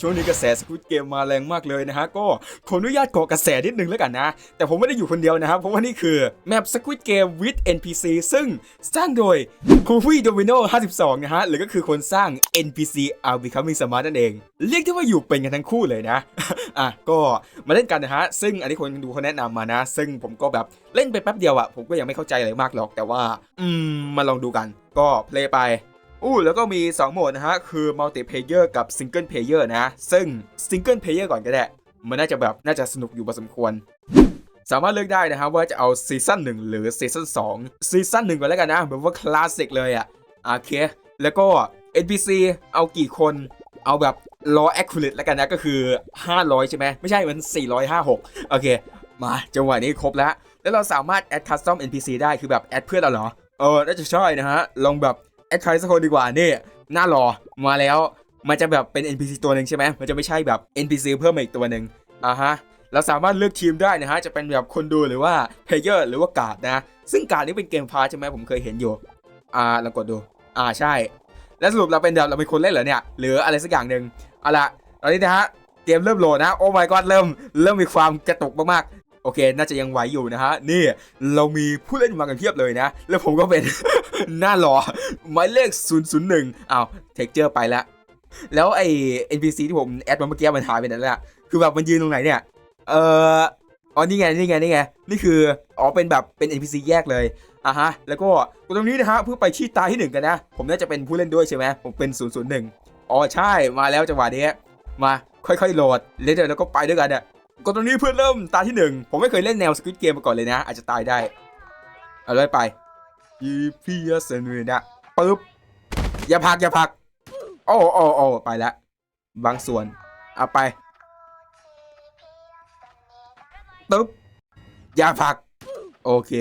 ช่วงนี้กระแสส u ุ d เกมมาแรงมากเลยนะฮะ ก็ขออนุญาตเกาะกระแสนิดนึงแล้วกันนะ แต่ผมไม่ได้อยู่คนเดียวนะครับ เพราะว่านี่คือแมป Squid Game with NPC ซึ่งสร้างโดย p o v i Domino 52 นะฮะ หรือก็คือคนสร้าง NPC are becoming smart นั่นเอง เรียกได้ว่าอยู่เป็นกันทั้งคู่เลยนะ อะ ก็มาเล่นกันนะฮะ ซึ่งอันนี้คนดูเขาแนะนำมานะ ซึ่งผมก็แบบเล่นไปแป๊บเดียวอะผมก็ยังไม่เข้าใจอะไรมากหรอก แต่ว่า อืม มาลองดูกัน ก็เพลย์ไป อู้แล้วก็มี 2 โหมดนะฮะ คือ multiplayer กับ single player นะ ซึ่ง single player ก่อนก็ได้ มันน่าจะแบบน่าจะสนุกอยู่พอสมควร สามารถเลือกได้นะฮะว่าจะเอาซีซั่น1หรือซีซั่น2ซีซั่น1ก่อนแล้วกันนะแบบว่าคลาสสิกเลยอะโอเค แล้วก็ NPC เอากี่คนเอาแบบ raw accurate แล้วกันนะก็คือ 500 ใช่ไหมไม่ใช่มัน456 โอเค มาจังหวะนี้ครบแล้ว แล้วเราสามารถ add custom NPC ได้คือแบบ add เพื่อนเราเหรอเออน่าจะใช่นะฮะ ลองแบบ แอดใครสักคนดีกว่านี่หน้ารอมาแล้วมันจะแบบเป็น NPC ตัวหนึ่งใช่ไหมมันจะไม่ใช่แบบ NPC เพิ่มมาอีกตัวหนึ่งอ่าฮะเราสามารถเลือกทีมได้นะฮะ จะเป็นแบบคนดูหรือว่าเพลเยอร์หรือว่าการ์ดนะ ซึ่งการ์ดนี่เป็นเกมพาใช่ไหมผมเคยเห็นอยู่ อ่าลองกดดู อ่าใช่ แล้วสรุปเราเป็นแบบเราเป็นคนเล่นเหรอเนี่ย หรืออะไรสักอย่างหนึ่งเอาละตอนนี้นะฮะ เกมเริ่มโหลดนะ โอ้ my god เริ่ม เริ่มมีความกระตุกมากๆ โอเค น่าจะยังไหวอยู่นะฮะ นี่ เรามีผู้เล่นมากันเพียบเลยนะ แล้วผมก็เป็น หน้าหล่อหมายเลข 001อ้าวเท็กเจอร์ไปแล้ว แล้วไอ้ NPC ที่ผมแอดมาเมื่อกี้มันหายไปไหนแล้วคือแบบมันยืนตรงไหนเนี่ย เอ่ออ๋อนี่ไงนี่ไงนี่ไงนี่คืออ๋อเป็นแบบเป็น NPC แยกเลยอะฮะแล้วก็ตรงนี้นะฮะเพื่อไปที่ตาที่หนึ่งกันนะ ผมน่าจะเป็นผู้เล่นด้วยใช่ไหมผมเป็น 001อ๋อใช่มาแล้วจังหวะนี้มาค่อยๆโหลดแล้วเดี๋ยวก็ไปด้วยกันเนี่ยกดตรงนี้เพื่อเริ่มตาที่หนึ่งผมไม่เคยเล่นแนวสควิตเกมมาก่อนเลยนะ อาจจะตายได้ เอาเลยไป ยีพีเอสเนนะปึ๊บอย่าพักอย่าพัก โอ้โอ้โอ้ไปแล้วบางส่วน เอาไปปึ๊บอย่าพัก โอเค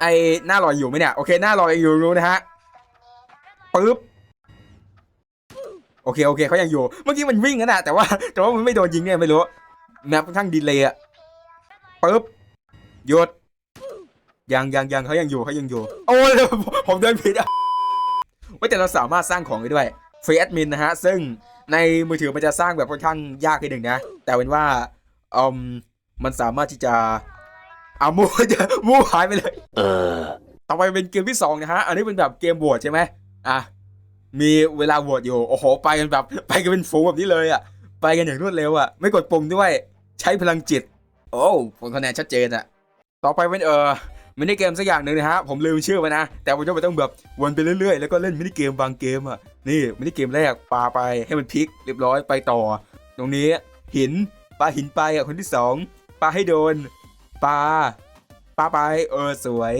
ไอหน้าลอยอยู่ไหมเนี่ย โอเค หน้าลอยอยู่รู้นะฮะปึ๊บโอเคโอเคเขายังอยู่ เมื่อกี้มันวิ่งนนะแต่ว่าแต่ว่ามันไม่โดนยิงเนี่ยไม่รู้แมปค่อนข้างดีเลยอะปึ๊บหยุด ยังยังยังเขายังอยู่เขายังอยู่ โอ้ยผมเดินผิดอะว่าแต่เราสามารถสร้างของได้ด้วยฟรีแอดมินนะฮะ ซึ่งในมือถือมันจะสร้างแบบค่อนข้างยากนิดหนึ่งนะ แต่เป็นว่าอืมมันสามารถที่จะเอามูจะมูหายไปเลย เออ ต่อไปเป็นเกมที่สองนะฮะ อันนี้เป็นแบบเกมโหวตใช่ไหมอะ มีเวลาโหวตอยู่ โอ้โห ไปกันแบบไปกันเป็นฝูงแบบนี้เลยอะ ไปกันอย่างรวดเร็วอะ ไม่กดปุ่มด้วย ใช้พลังจิต โอ้ผลคะแนนชัดเจนอะ ต่อไปเป็นเออ มินิเกมสักอย่างหนึ่งนะฮะผมลืมชื่อไปนะ แต่ผมจะไปต้องแบบวนไปเรื่อยๆ แล้วก็เล่นมินิเกมบางเกมอะนี่มินิเกมแรกปลาไปให้มันพลิกเรียบร้อยไปต่อ ตรงนี้หินปลาหินไปอะคนที่สองปาให้โดนปลาปลาไปเออสวย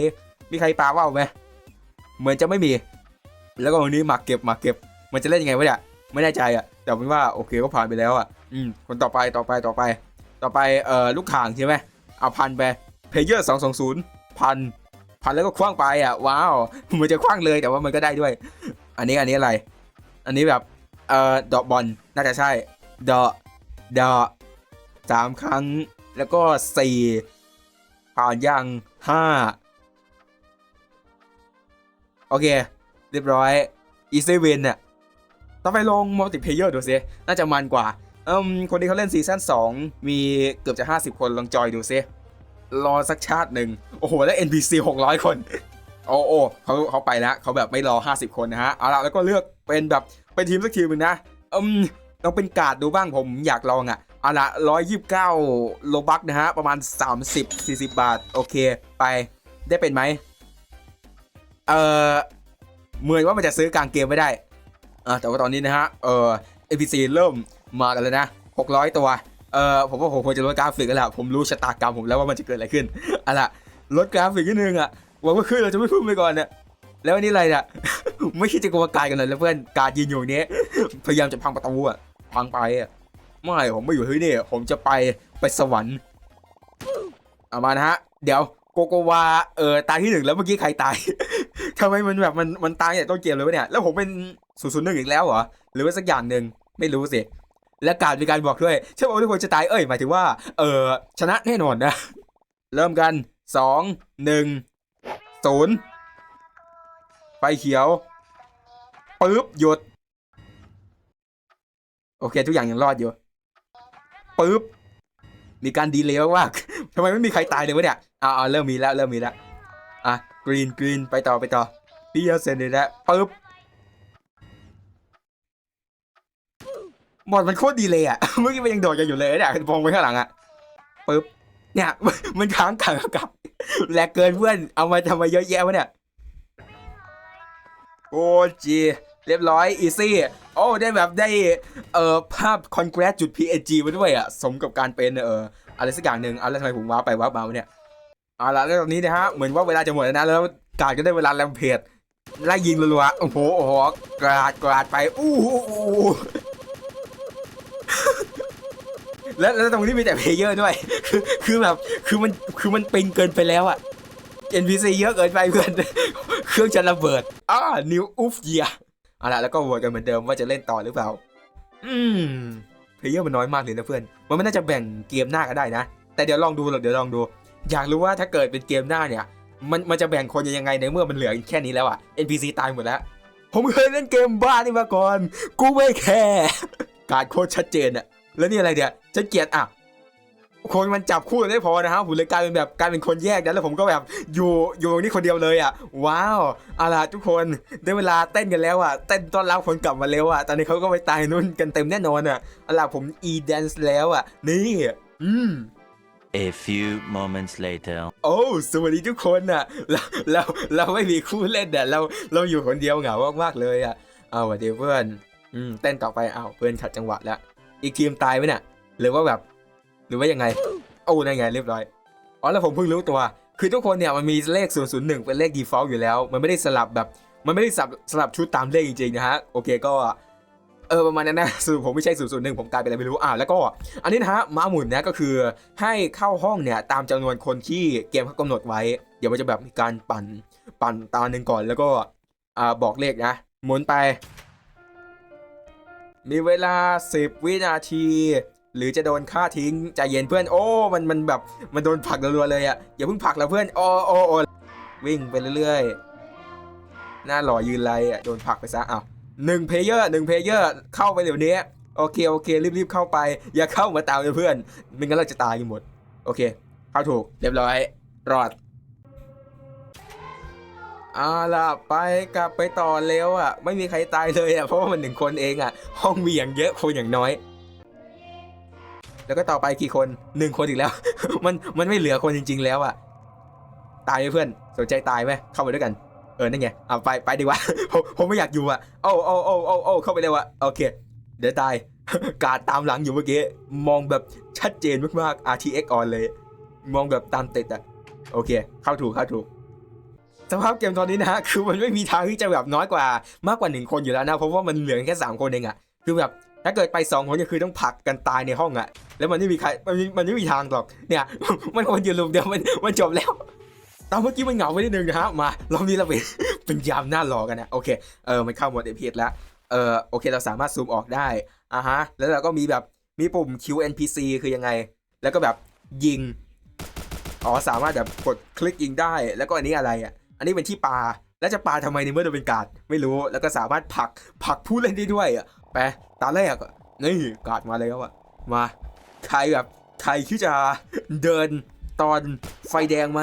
มีใครปลาว่าวไหมเหมือนจะไม่มี แล้วก็ตรงนี้หมากเก็บหมากเก็บ มันจะเล่นยังไงวะเนี่ยไม่แน่ใจอะแต่เป็นว่าโอเคก็ผ่านไปแล้วอะอืมคนต่อไปต่อไปต่อไป ต่อไปเอ่อลูกข่างใช่ไหมเอาพันไปเพเยอร์สองสองศูนย์ พันพันแล้วก็คว้างไปอะว้าวเหมือนจะคว้างเลยแต่ว่ามันก็ได้ด้วย อันนี้อันนี้อะไร อันนี้แบบเอ่อดอกบอลน่าจะใช่ดอกดอกสามครั้งแล้วก็สี่ผ่านยังห้าโอเค เรียบร้อยอีเซเวนเนี่ยต่องไปลงมัลติเพเยอร์ดูสิน่าจะมันกว่าอืมคนที่เขาเล่นซีซั่น2มีเกือบจะ 50 คนลองจอยดูซิ รอสักชาติหนึ่งโอ้โห แล้ว NPC 600 คน โอ้โอ้เขาเขาไปแล้วเขาแบบไม่รอ 50 คนนะฮะ เอาละแล้วก็เลือกเป็นแบบ เป็นทีมสักทีมหนึ่งนะ อืมลองเป็นการ์ดดูบ้างผมอยากลองอะเอาละ129 โลบักนะฮะ ประมาณ 30 40 บาท โอเค ไปได้เป็นไหม เออเหมือนว่ามันจะซื้อกลางเกมไม่ได้อ่าแต่ว่าตอนนี้นะฮะ เออ NPC เริ่มมากันแล้วนะ 600 ตัว เอ่อผมว่าผมควรจะลดกราฟิกกันแหละผมรู้ชะตากรรมผมแล้วว่ามันจะเกิดอะไรขึ้นอาล่ะลดกราฟิกนิดนึงอะหวังว่าขึ้นเราจะไม่พุ่งไปก่อนเนี่ยแล้วอันนี้อะไรเนี่ยไม่คิดจะโกงกายกันเลยแล้วเพื่อนการยืนอยู่นี้พยายามจะพังประตูอะพังไปอะไม่ผมไม่อยู่ที่นี่ผมจะไปไปสวรรค์เอามานะฮะ เดี๋ยวโกโกวาเออตายที่หนึ่งแล้วเมื่อกี้ใครตายทำไมมันแบบมันมันตายเนี่ยต้นเกมเลยวะเนี่ยแล้วผมเป็นศูนย์ศูนย์หนึ่งอีกแล้วเหรอหรือว่าสักอย่างหนึ่งไม่รู้สิ และการมีการบอกด้วยใช่ไหมว่าทุกคนจะตายเอ้ยหมายถึงว่า เออชนะแน่นอนนะ เริ่มกันสองหนึ่งศูนย์ไฟเขียวปึ๊บหยุด โอเค ทุกอย่างยังรอดอยู่ปึ๊บมีการดีเลย์มากทำไมไม่มีใครตายเลยวะเนี่ยอ่าเริ่มมีแล้วเริ่มมีแล้วอะกรีนกรีนไปต่อไปต่อพี่เซนเลยแล้วปึ๊บ บอดมันโคตรดีเลยอะ เมื่อกี้มันยังโดดกันอยู่เลยเนี่ยมองไปข้างหลังอะปึ๊บ เนี่ย มันค้างขังกับแลกเกินเพื่อน เอามาทำไมเยอะแยะวะเนี่ย โอ้จีเรียบร้อย อีซี่ โอ้ ได้แบบได้ เอ่อ ภาพ congrat จุด png มาด้วยอะ สมกับการเป็น เอ่อ อะไรสักอย่างหนึ่งเอาแล้วทำไมผมว้าไปว้ามาเนี่ยเอาละแล้วตอนนี้นะฮะ เหมือนว่าเวลาจะหมดแล้วนะ แล้วการก็ได้เวลาแรมเพจไล่ยิงรัวๆ โอ้โห โอ้โห กราดกราดไป อู้หูอู้หู แล้วแล้วตรงนี้มีแต่เพลเยอร์ด้วย คือคือแบบคือมันคือมันปิงเกินไปแล้วอะ NPC เยอะเกินไปเพื่อนเครื่องจะระเบิดอ่านิวอุฟเยียเอาละแล้วก็โหวตกันเหมือนเดิมว่าจะเล่นต่อหรือเปล่า อืมเพลเยอร์มันน้อยมากเลยนะเพื่อน มันไม่น่าจะแบ่งเกมหน้าก็ได้นะ แต่เดี๋ยวลองดูหรอกเดี๋ยวลองดู อยากรู้ว่าถ้าเกิดเป็นเกมหน้าเนี่ย มันมันจะแบ่งคนยังไงในเมื่อมันเหลือแค่นี้แล้วอะ NPC ตายหมดแล้ว ผมเคยเล่นเกมบ้านี่มาก่อน กูไม่แคร์การโคตรชัดเจนอะ แล้วนี่อะไรเนี่ยฉันเกลียดอะคนมันจับคู่กันไม่พอนะฮะผมเลยกลายเป็นแบบกลายเป็นคนแยกนะแล้วผมก็แบบอยู่อยู่ตรงนี้คนเดียวเลยอะ ว้าวเอาล่ะทุกคนได้เวลาเต้นกันแล้วอะเต้นต้อนรับคนกลับมาแล้วอะตอนนี้เขาก็ไปตายนู่นกันเต็มแน่นอนอะเอาล่ะผม e dance แล้วอะ นี่ อืม A few moments later. โอ้สวัสดีทุกคนน่ะเราเราเราไม่มีคู่เล่นอะเราเราอยู่คนเดียวเหงามากๆเลยอะเอาสวัสดีเพื่อนอืมเต้นต่อไปเอาวเพื่อนขัดจังหวะแล้ว อีกทีมตายไหมเนี่ยหรือว่าแบบ หรือว่ายังไงโอ้นั่นไงเรียบร้อยอ๋อแล้วผมเพิ่งรู้ตัว คือทุกคนเนี่ยมันมีเลข 001 เป็นเลข default อยู่แล้ว มันไม่ได้สลับแบบ มันไม่ได้สลับสลับชุดตามเลขจริงๆนะฮะโอเคก็เออประมาณนั้นนะสรุปผมไม่ใช่001ผมกลายเป็นอะไรไม่รู้อ่าแล้วก็ อันนี้นะฮะม้าหมุนนะก็คือให้เข้าห้องเนี่ยตามจำนวนคนที่เกมเขากำหนดไว้ เดี๋ยวมันจะแบบมีการปั่นปั่นตาหนึ่งก่อนแล้วก็อ่าบอกเลขนะหมุนไป มีเวลา 10 วินาที หรือจะโดนฆ่าทิ้งใจเย็นเพื่อนโอ้ มันมันแบบมันโดนผลักรัวๆเลยอะอย่าเพิ่งผลักล้วเพื่อนโอ้โอ้โอ้วิ่งไปเรื่อยๆ หน้าหล่อยืนไรอะโดนผลักไปซะอ้าวหนึ่งเพลเยอร์หนึ่งเพลเยอร์เข้าไปเดี๋ยวนี้โอเคโอเครีบๆเข้าไป อย่าเข้ามาตามเลยเพื่อนไม่งั้นเราจะตายกันหมด โอเค เข้าถูกเรียบร้อยรอด เอาล่ะไปกลับไปต่อเร็วอะ ไม่มีใครตายเลยอะเพราะว่ามันหนึ่งคนเองอะ ห้องมีอย่างเยอะคนอย่างน้อย แล้วก็ต่อไปกี่คนหนึ่งคนอีกแล้ว มันมันไม่เหลือคนจริง ๆ แล้วอะ ตายไหมเพื่อนสนใจตายไหมเข้าไปด้วยกันเออนั่นไงเอาไปไปดีกว่าผมผมไม่อยากอยู่อะโอ้โอ้โอ้โอ้โอ้เข้าไปเลยว่ะโอเค เดี๋ยวตายกาดตามหลังอยู่เมื่อกี้มองแบบชัดเจนมากๆ RTX on เลย มองแบบตามติดอะโอเค เข้าถูกเข้าถูก สภาพเกมตอนนี้นะฮะคือมันไม่มีทางที่จะแบบน้อยกว่ามากกว่าหนึ่งคนอยู่แล้วนะ เพราะว่ามันเหลือแค่สามคนเองอะคือแบบถ้าเกิดไปสองคนก็คือต้องผลักกันตายในห้องอะแล้วมันไม่มีใครมันมันไม่มีทางหรอกเนี่ย มันคนอยู่ลุมเดียวมันมันจบแล้วตอนเมื่อกี้มันเหงาไปนิดนึงนะฮะมารอบนี้เราเป็นเป็นยามหน้ารอกันนะโอเคเออมันเข้าหมดเอพีแล้วเออโอเคเราสามารถซูมออกได้อ่าฮะแล้วเราก็มีแบบมีปุ่ม QNPC คือยังไง แล้วก็แบบยิงอ๋อสามารถแบบกดคลิกยิงได้ แล้วก็อันนี้อะไรอะ อันนี้เป็นที่ปลา แล้วจะปลาทำไมในเมื่อเราเป็นการ์ดไม่รู้ แล้วก็สามารถผลักผลักผู้เล่นได้ด้วยอะ ไปตาแรกอะนี่การ์ดมาแล้วอะ มา ใครแบบใครที่จะเดินตอนไฟแดงไหม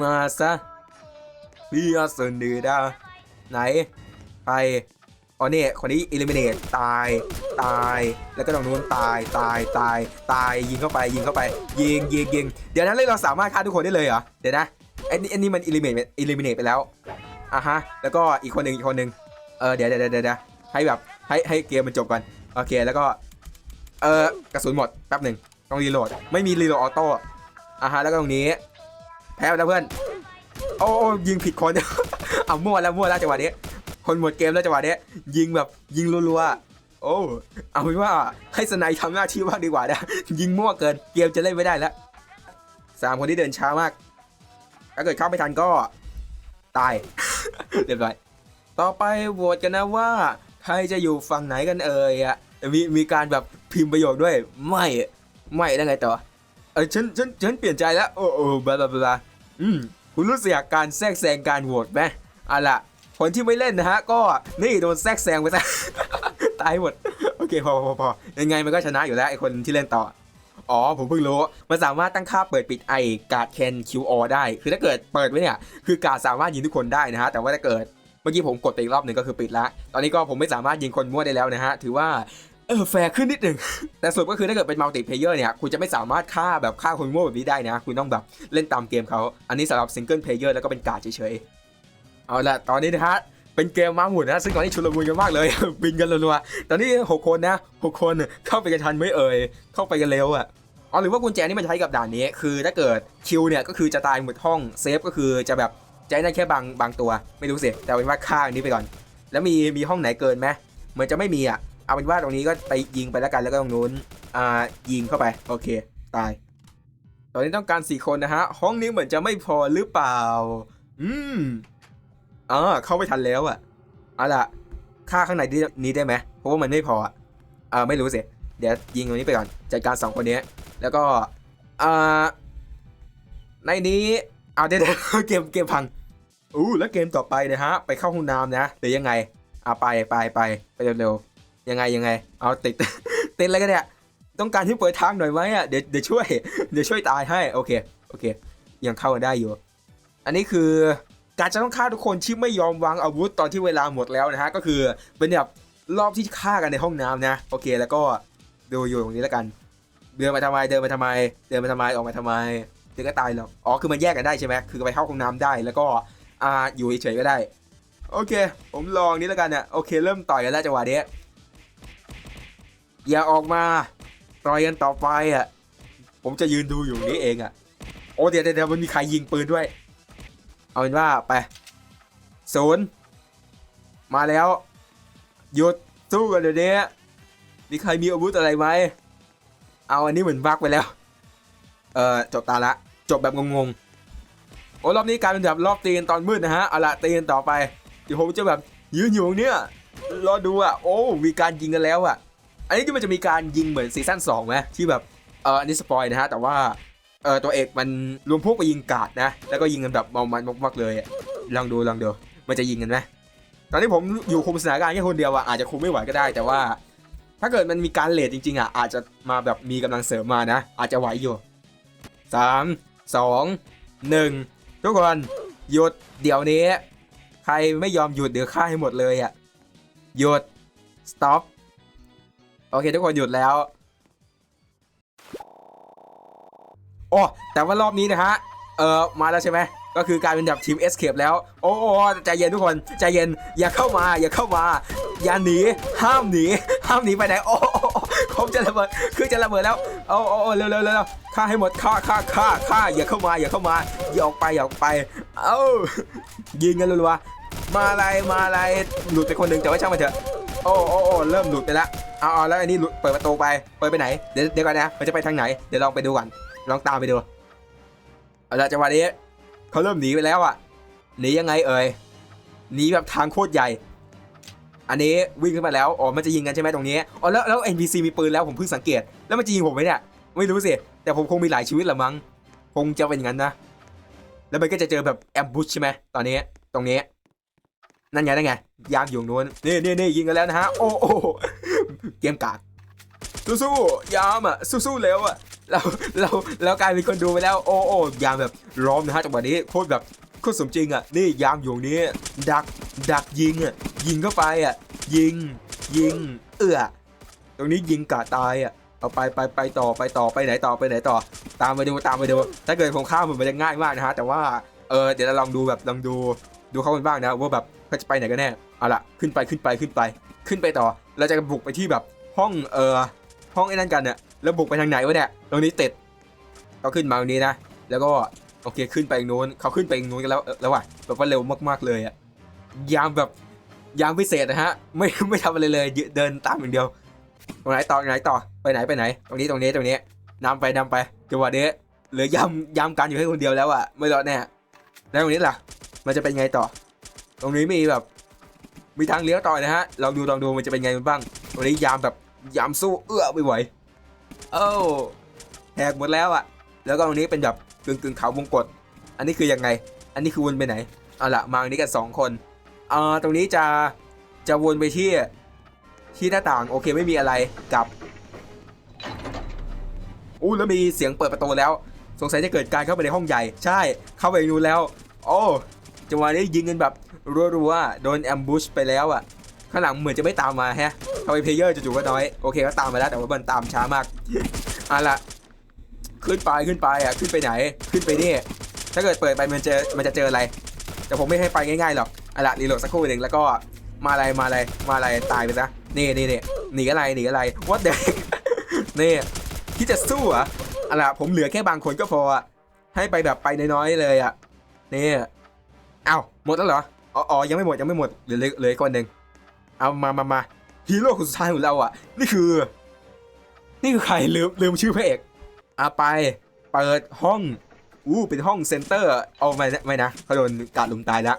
มาซะพี่อาสนดีดาไหน ไปอ๋อเนี่ยคนนี้ eliminate ตาย ตาย แล้วก็ตรงนู้นตาย ตาย ตาย ตาย ยิงเข้าไป ยิงเข้าไป ยิงยิงยิง เดี๋ยวนั้นเราสามารถฆ่าทุกคนได้เลยเหรอ เดี๋ยวนะ อ้นี่ไอ้นี่มัน eliminate eliminate ไปแล้วอะฮะแล้วก็อีกคนหนึ่งอีกคนหนึ่งเออเดี๋ยวเดี๋ยวเดี๋ยวเดี๋ยวให้แบบให้ให้เกมมันจบก่อนโอเคแล้วก็เออกระสุนหมดแป๊บหนึ่งต้องรีโหลดไม่มีรีโหลดออโต้อะฮะแล้วก็ตรงนี้ แพ้แล้วเพื่อนโอ้โอยิงผิดคนเอามั่วแล้วมั่วแล้วจังหวะนี้คนหมดเกมแล้วจังหวะนี้ยิงแบบยิงรัวๆโอ้เอาเป็นว่าให้สไนทำหน้าที่ว่างดีกว่านะยิงมั่วเกินเกมจะเล่นไม่ได้แล้วสามคนที่เดินช้ามาก ถ้าเกิดเข้าไม่ทันก็ ตาย เรียบร้อยต่อไปโหวตกันนะว่า ใครจะอยู่ฝั่งไหนกันเอ่ยอะมีมีการแบบพิมพ์ประโยคด้วย ไม่ไม่แล้ไงต่อเออฉันฉันฉันเปลี่ยนใจแล้ว โอ้โอ้บลาบลาบลาอืมคุณรู้สึกการแทรกแซงการโหวตไหมเอาล่ะคนที่ไม่เล่นนะฮะ ก็นี่โดนแทรกแซงไปซะตายหมด โอเคพอพอพอยังไงมันก็ชนะอยู่แล้วไอคนที่เล่นต่อ อ๋อ ผมเพิ่งรู้ มันสามารถตั้งค่าเปิดปิดไอการ์ดแคน QO ได้ คือถ้าเกิดเปิดไว้เนี่ย คือการ์ดสามารถยิงทุกคนได้นะฮะ แต่ว่าถ้าเกิด เมื่อกี้ผมกดไปอีกรอบหนึ่งก็คือปิดละ ตอนนี้ก็ผมไม่สามารถยิงคนมั่วได้แล้วนะฮะ ถือว่าเออแฟร์ขึ้นนิดหนึ่ง แต่สุดก็คือถ้าเกิดเป็นมัลติเพเยอร์เนี่ย คุณจะไม่สามารถฆ่าแบบฆ่าคนมั่วแบบนี้ได้นะ คุณต้องแบบเล่นตามเกมเขา อันนี้สำหรับซิงเกิลเพเยอร์แล้วก็เป็นการ์ดเฉยๆ เอาละตอนนี้นะฮะ เป็นเกมม้าหมุนนะซึ่งตอนนี้ชุลมุนกันมากเลย บินกันรัวๆตอนนี้ 6 คนนะ6คนเข้าไปกันทันไม่เอ่ยเข้าไปกันเร็วอะอ๋อหรือว่ากุญแจนี่มันใช้กับด่านนี้ คือถ้าเกิดคิวเนี่ยก็คือจะตายหมดห้องเซฟก็คือจะแบบใช้ได้แค่บางบางตัวไม่รู้สิแต่เอาเป็นว่าฆ่าอันนี้ไปก่อน แล้วมีมีห้องไหนเกินไหมเหมือนจะไม่มีอะเอาเป็นว่าตรงนี้ก็ไปยิงไปแล้วกันแล้วก็ตรงนู้นอ่ายิงเข้าไปโอเค ตาย ตอนนี้ต้องการสี่คนนะฮะห้องนี้เหมือนจะไม่พอหรือเปล่า อืม อ่าเข้าไม่ทันแล้วอะเอาล่ะฆ่าข้างในนี้ได้ไหมเพราะว่ามันไม่พออะเอ่าไม่รู้สิเดี๋ยวยิงตรงนี้ไปก่อนจัดการสองคนนี้แล้วก็อ่าในนี้เอาเดี๋ยวเดี๋ยวเกมเกมพังอู้แล้วเกมต่อไปนะฮะ ไปเข้าห้องน้ำนะหรือยังไงเอาไปไปไปไปเร็วๆยังไงยังไง เอาติดติดอะไรกันเนี่ยต้องการที่เปิดทางหน่อยไหมอะเดี๋ยวเดี๋ยวช่วย เดี๋ยวช่วยตายให้โอเคโอเค ยังเข้ากันได้อยู่ อันนี้คือ การจะต้องฆ่าทุกคนที่ไม่ยอมวางอาวุธตอนที่เวลาหมดแล้วนะฮะก็คือเป็นแบบรอบที่ฆ่ากันในห้องน้ำนะโอเค แล้วก็ดูอยู่ตรงนี้แล้วกันเดินมาทำไมเดินมาทำไม เดินมาทำไมออกมาทำไมเดี๋ยวก็ตายหรอกอ๋อคือมันแยกกันได้ใช่ไหมคือไปเข้าห้องน้ำได้แล้วก็อ่าอยู่เฉยๆก็ได้ โอเค ผมลองนี้แล้วกันเนี่ยโอเค เริ่มต่อยกันแล้วจังหวะนี้อย่าออกมาต่อยกันต่อไปอะผมจะยืนดูอยู่นี้เองอะโอ้เดี๋ยวเดี๋ยวมันมีใครยิงปืนด้วย เอาเป็นว่าไปศูนย์มาแล้ว หยุดสู้กันเดี๋ยวนี้มีใครมีอาวุธอะไรไหมเอาอันนี้เหมือนบักไปแล้ว เออจบตาละ จบแบบงงๆโอ้รอบนี้กลายเป็นแบบรอบตีนตอนมืดนะฮะเอาละตีนต่อไปเดี๋ยวผมจะแบบยืนอยู่ตรงเนี้ยรอดูอะโอ้มีการยิงกันแล้วอะ อันนี้ที่มันจะมีการยิงเหมือนซีซั่น2ไหมที่แบบเอออันนี้สปอยนะฮะแต่ว่า เออตัวเอกมันรวมพวกไปยิงกาดนะ แล้วก็ยิงกันแบบเมามันมากๆเลยอะลองดูลองดูมันจะยิงกันไหมตอนนี้ผมอยู่คุมสถานการณ์แค่คนเดียวอะอาจจะคุมไม่ไหวก็ได้ แต่ว่า ถ้าเกิดมันมีการเลทจริงๆอะอาจจะมาแบบมีกำลังเสริมมานะ อาจจะไหวอยู่สามสองหนึ่งทุกคนหยุดเดี๋ยวนี้ ใครไม่ยอมหยุดเดี๋ยวฆ่าให้หมดเลยอะหยุด stop โอเคทุกคนหยุดแล้ว โอ้แต่ว่ารอบนี้นะฮะเออมาแล้วใช่ไหมก็คือกลายเป็นแบบทีมเอสเคปแล้ว โอ้ใจเย็นทุกคนใจเย็นอย่าเข้ามา อย่าเข้ามา อย่าหนีห้ามหนีห้ามหนีไปไหนโอ้ผมจะระเบิดคือจะระเบิดแล้วโอ้โอ้โอ้เร็วเร็วเร็วฆ่าให้หมดฆ่าฆ่าฆ่าฆ่าอย่าเข้ามาอย่าเข้ามาอย่าออกไปอย่าออกไป เอ้ายิงกันรัวๆมาอะไรมาอะไรหลุดไปคนหนึ่งแต่ว่าช่างมันเถอะโอ้โอ้โอ้เริ่มหลุดไปแล้วเอาเอาแล้วอันนี้หลุดเปิดประตูไปเปิดไปไหนเดี๋ยวเดี๋ยวก่อนนะมันจะไปทางไหนเดี๋ยวลองไปดูก่อน ลองตามไปดูเอาละจังหวะนี้เขาเริ่มหนีไปแล้วอะหนียังไงเอ่ยหนีแบบทางโคตรใหญ่ อันนี้วิ่งขึ้นมาแล้วอ๋อมันจะยิงกันใช่ไหมตรงนี้อ๋อแล้วแล้ว NPC มีปืนแล้วผมเพิ่งสังเกต แล้วมันจะยิงผมไหมเนี่ยไม่รู้สิแต่ผมคงมีหลายชีวิตละมั้งคงจะเป็นอย่างนั้นนะ แล้วมันก็จะเจอแบบแอมบูชใช่ไหมตอนนี้ตรงนี้ นั่นไงนั่นไงยามอยู่นู้นนี่นี่นี่ยิงกันแล้วนะฮะโอ้โอ้เกมกากสู้ๆยามอะสู้ๆเร็วอะ เราเราเรากลายเป็นคนดูไปแล้วโอ้โอ้ยามแบบร้อมนะฮะจังหวะนี้โคตรแบบโคตรสมจริงอะนี่ยามอยู่นี้ดักดักยิงอะยิงเข้าไปอะยิงยิง เอื้อตรงนี้ยิงกะตายอะเอาไปไปไปต่อไปต่อไปไหนต่อไปไหนต่อ ตามไปดูตามไปดูถ้าเกิดผมข้ามมันจะง่ายมากนะฮะแต่ว่าเออเดี๋ยวเราลองดูแบบลองดูดูเขากันบ้างนะว่าแบบเขาจะไปไหนกันแน่เอาล่ะขึ้นไปขึ้นไปขึ้นไป ขึ้นไปต่อเราจะบุกไปที่แบบห้องเออห้องไอ้นั่นกันเนี่ย แล้วบุกไปทางไหนวะเนี่ย ตรงนี้ติดเขาขึ้นมาตรงนี้นะ แล้วก็โอเคขึ้นไปตรงนู้นเขาขึ้นไปตรงนู้นกันแล้วแล้วว่ะแบบว่าเร็วมากๆเลยอะยามแบบยามพิเศษนะฮะ ไม่ไม่ทำอะไรเลยเดินตามอย่างเดียว ตรงไหนต่อตรงไหนต่อไปไหนไปไหน ตรงนี้ตรงนี้ตรงนี้นำไปนำไปจังหวะนี้เหลือยามยามกันอยู่แค่คนเดียวแล้วอะไม่รอดแน่แล้วตรงนี้ล่ะ มันจะเป็นไงต่อ ตรงนี้มีแบบ มีทางเลี้ยวต่อนะฮะลองดูลองดูมันจะเป็นไงบ้างตรงนี้ยามแบบยามสู้เอื้อไม่ไหว เอ้แหกหมดแล้วอะแล้วก็ตรงนี้เป็นแบบกึ่งกึ่งเขาวงกตอันนี้คือยังไง อันนี้คือวนไปไหนเอาละมาตรงนี้กันสองคนอ่าตรงนี้จะจะวนไปที่ที่หน้าต่างโอเคไม่มีอะไรกลับอู้แล้วมีเสียงเปิดประตูแล้ว สงสัยจะเกิดการเข้าไปในห้องใหญ่ ใช่เข้าไปดูแล้ว โอ้จังหวะนี้ยิงกันแบบรัวๆโดนแอมบูชไปแล้วอะข้างหลังเหมือนจะไม่ตามมาแฮะ ทำไมเพลเยอร์จู่ๆก็น้อย โอเคก็ตามมาแล้วแต่ว่ามันตามช้ามากเอาล่ะขึ้นไปขึ้นไปอะขึ้นไปไหน ขึ้นไปนี่ ถ้าเกิดเปิดไปมันจะมันจะเจออะไร แต่ผมไม่ให้ไปง่ายๆหรอกเอาล่ะรีโหลดสักครู่หนึ่งแล้วก็มาอะไรมาอะไรมาอะไรตายไปซะนี่นี่นี่หนีอะไรหนีอะไร what the นี่ที่จะสู้อะเอาล่ะผมเหลือแค่บางคนก็พอให้ไปแบบไปน้อยๆเลยอะนี่เอ้าหมดแล้วเหรออ๋อยังไม่หมดยังไม่หมดเหลือเหลือเหลืออีกคนหนึ่งเอามามามา ฮีโร่คนสุดท้ายของเราอะ นี่คือ นี่คือใครลืมลืมชื่อพระเอกอะไปเปิดห้องอู้เป็นห้องเซนเตอร์ เอาไม่ไม่นะเขาโดนการลุมตายแล้ว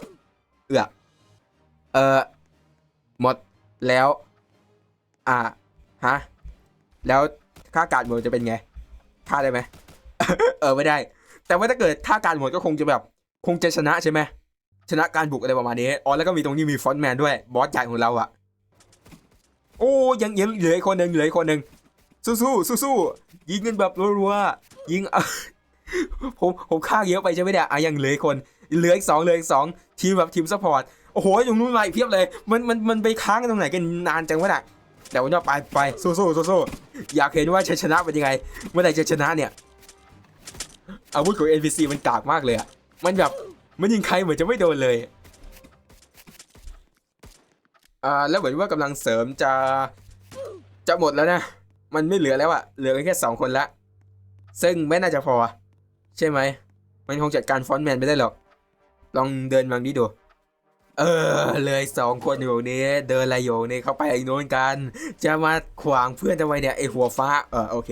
เอือเออหมดแล้ว อ่าฮะแล้วค่าการหมดจะเป็นไงค่าได้ไหมเออไม่ได้ แต่ว่าถ้าเกิดค่าการหมดก็คงจะแบบ คงจะชนะใช่ไหมชนะการบุกอะไรประมาณนี้อ๋อแล้วก็มีตรงนี้มีฟอนต์แมนด้วยบอสใหญ่ของเราอะ อ้ยังยังเหลืออีกคนหนึ่งเหลืออีกคนหนึ่งสู้สู้สู้สู้ยิงกันแบบรัวๆยิงผมผมฆ่าเยอะไปใช่ไหมเนี่ยอะยังเหลืออีกคนเหลืออีกสองเหลืออีกสองทีมแบบทีมซัพพอร์ตโอ้โหตรงนู้นมาอีกเพียบเลยมันมันมันไปค้างกันตรงไหนกันนานจังวะน่ะแต่ว่าไปไปสู้สู้สู้สู้อยากเห็นว่าชัยชนะเป็นยังไง เมื่อไหร่จะชนะเนี่ยอาวุธของ NPC มันกากมากเลยอะมันแบบมันยิงใครเหมือนจะไม่โดนเลย อ่าแล้วเหมือนว่ากำลังเสริมจะจะหมดแล้วนะ มันไม่เหลือแล้วอะเหลือแค่สองคนละ ซึ่งไม่น่าจะพอ ใช่ไหม มันคงจัดการฟอนต์แมนไม่ได้หรอก ลองเดินบางนี้ดู เออ เลยสองคนอยู่นี้ เดินอะไรอยู่นี่เข้าไปอีกโน้นกัน จะมาขวางเพื่อนทำไมเนี่ยไอหัวฟ้า เออโอเค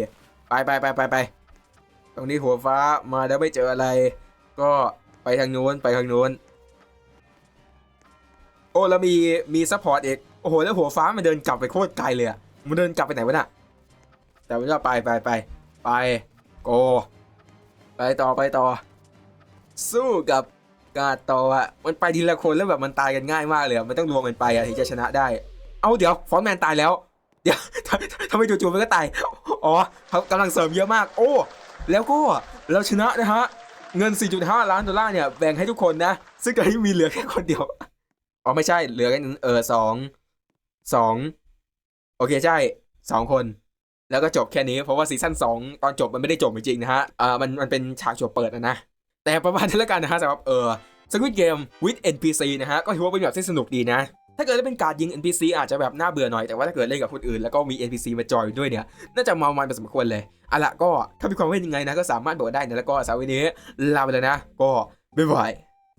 ไปไปไปไปไป ตรงนี้หัวฟ้ามาแล้วไม่เจออะไร ก็ไปทางโน้นไปทางโน้น โอ้แล้วมีมีซัพพอร์ตเอกโอ้โหแล้วหัวฟ้ามันเดินกลับไปโคตรไกลเลยอะมันเดินกลับไปไหนวะน่ะแต่ว่าไปไปไปไปโกไปต่อไปต่อ สู้กับกาโตอะมันไปทีละคนแล้วแบบมันตายกันง่ายมากเลยอะมันต้องรวมกันไปอะถึงจะชนะได้ เอาเดี๋ยวฟอนต์แมนตายแล้ว เดี๋ยวทำทำไมจู่ๆมันก็ตาย อ๋อเขากำลังเสริมเยอะมาก โอ้ แล้วก็เราชนะนะฮะ เงิน 4.5 ล้านดอลลาร์เนี่ยแบ่งให้ทุกคนนะ ซึ่งตอนนี้มีเหลือแค่คนเดียว อ๋อไม่ใช่ เหลือกันเออสองสองโอเคใช่สองคน แล้วก็จบแค่นี้เพราะว่าซีซั่น2ตอนจบมันไม่ได้จบจริงๆนะฮะอ่ามันมันเป็นฉากจบเปิดนะนะแต่ประมาณนี้แล้วกันนะฮะสำหรับเออสควิตเกม with NPC นะฮะก็ถือว่าเป็นแบบที่สนุกดีนะ ถ้าเกิดเป็นการยิง NPC อาจจะแบบน่าเบื่อหน่อยแต่ว่าถ้าเกิดเล่นกับคนอื่นแล้วก็มี NPC มาจอยด้วยเนี่ยน่าจะเมามันเป็นสมควรเลยเอาละก็ถ้ามีความเห็นยังไงนะก็สามารถบอกได้นะแล้วก็สาววันนี้ลาไปเลยนะ ก็บ๊ายบาย